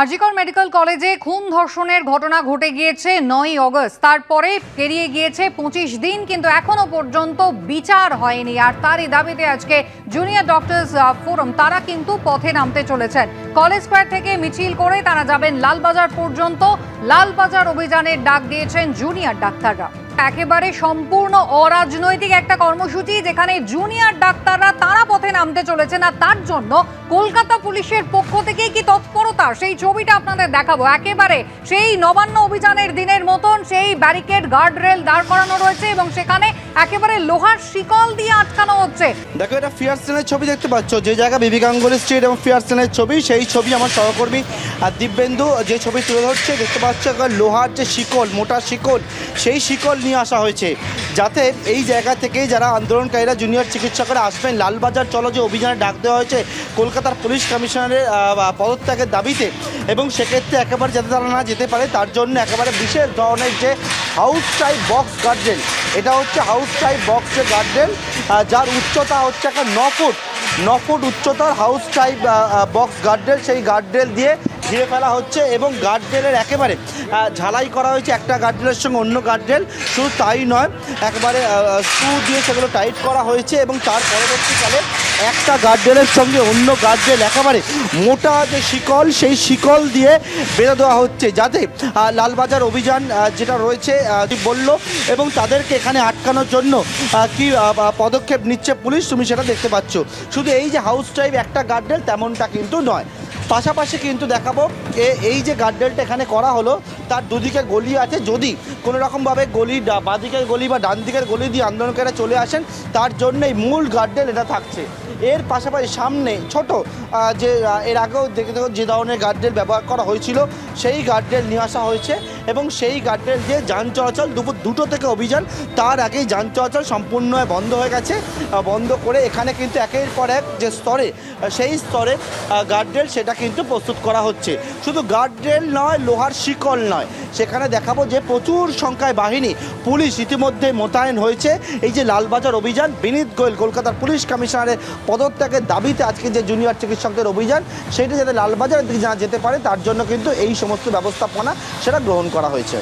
RG Kar medical কলেজে খুন ধর্ষণের ঘটনা ঘটে গিয়েছে নয়ই অগস্ট। তারপরে পেরিয়ে গিয়েছে পঁচিশ দিন, কিন্তু এখনও পর্যন্ত বিচার হয়নি। আর তারই দাবিতে আজকে জুনিয়র ডক্টরস ফোরাম, তারা কিন্তু পথে নামতে চলেছেন। কলেজ স্কোয়ার থেকে মিছিল করে তারা যাবেন লালবাজার পর্যন্ত। লালবাজার অভিযানের ডাক দিয়েছেন জুনিয়র ডাক্তাররা। একেবারে সম্পূর্ণ অরাজনৈতিক একটা কর্মসূচি, যেখানে জুনিয়র ডাক্তাররা নামতে চলেছেন আর তার জন্য কলকাতা পুলিশের পক্ষ থেকে কি তৎপরতা? সেই ছবিটা আপনাদের দেখাবো। একেবারে সেই নবান্ন অভিযানের দিনের মতন সেই ব্যারিকেড গার্ড রেল দাঁড় করানো রয়েছে এবং সেখানে একেবারে লোহার শিকল দিয়ে আটকানো হচ্ছে। দেখো, এটা ফিয়ার সেনের ছবি দেখতে পাচ্ছ। যে জায়গা বিবি গাঙ্গুলি স্ট্রিট এবং ফিয়ার সেনের ছবি, সেই ছবি আমার সহকর্মী আর দিব্যেন্দু যে ছবি তুলে ধরছে, দেখতে পাচ্ছ লোহার যে শিকল, মোটা শিকল, সেই শিকল নিয়ে আসা হয়েছে। যাতে এই জায়গা থেকে যারা আন্দোলনকারীরা জুনিয়র চিকিৎসকরা আসবেন। লালবাজার চলো যে অভিযানে ডাক দেওয়া হয়েছে কলকাতার পুলিশ কমিশনারের পদত্যাগের দাবিতে এবং সেক্ষেত্রে একেবারে যাতে তারা না যেতে পারে, তার জন্য একেবারে বিশেষ ধরনের যে হাউস টাইপ বক্স গার্ডেন এটা হচ্ছে হাউস টাইপ বক্সের গার্ডেন যার উচ্চতা হচ্ছে একটা ন ফুট ন ফুট উচ্চতার হাউস টাইপ বক্স গার্ডেল সেই গার্ডেল দিয়ে ঘিরে ফেলা হচ্ছে এবং গার্ডরেলের একেবারে ঝালাই করা হয়েছে একটা গার্ডরেলের সঙ্গে অন্য গার্ডরেল। শুধু তাই নয়, একবারে স্ক্রু দিয়ে সেগুলো টাইট করা হয়েছে এবং তার পরবর্তীকালে একটা গার্ডরেলের সঙ্গে অন্য গার্ডরেল একেবারে মোটা যে শিকল, সেই শিকল দিয়ে বেঁধে দেওয়া হচ্ছে যাতে লালবাজার অভিযান যেটা রয়েছে বলল, এবং তাদেরকে এখানে আটকানোর জন্য কি পদক্ষেপ নিচ্ছে পুলিশ, তুমি সেটা দেখতে পাচ্ছ। শুধু এই যে হাউস টাইপ একটা গার্ডরেল তেমনটা কিন্তু নয়। পাশাপাশি কিন্তু দেখাবো এ- এই যে গার্ডেলটা এখানে করা হলো, তার দুদিকে গলি আছে। যদি কোনো রকমভাবে গলি বাঁদিকের গলি বা ডান দিকের গলি দিয়ে আন্দোলনকারীরা চলে আসেন, তার জন্যই মূল গার্ডেল এটা থাকছে। এর পাশাপাশি সামনে ছোট যে এর আগেও দেখে দেখো যে ধরনের গার্ডরেল ব্যবহার করা হয়েছিল, সেই গার্ডরেল নিয়ে আসা হয়েছে এবং সেই গার্ডরেল দিয়ে যান চলাচল, দুপুর দুটো থেকে অভিযান, তার আগেই যান চলাচল সম্পূর্ণ বন্ধ হয়ে গেছে বন্ধ করে এখানে কিন্তু একের পর এক যে স্তরে সেই স্তরে গার্ডরেল সেটা কিন্তু প্রস্তুত করা হচ্ছে। শুধু গার্ডরেল নয়, লোহার শিকল নয়, সেখানে দেখাবো যে প্রচুর সংখ্যায় বাহিনী, পুলিশ ইতিমধ্যে মোতায়েন হয়েছে। এই যে লালবাজার অভিযান, বিনীত গোয়েল, কলকাতার পুলিশ কমিশনারের পদত্যাগের দাবিতে আজকে যে জুনিয়র চিকিৎসকদের অভিযান, সেটি যাতে লালবাজারের দিকে যেতে পারে, তার জন্য কিন্তু এই সমস্ত ব্যবস্থাপনা সেটা গ্রহণ করা হয়েছে।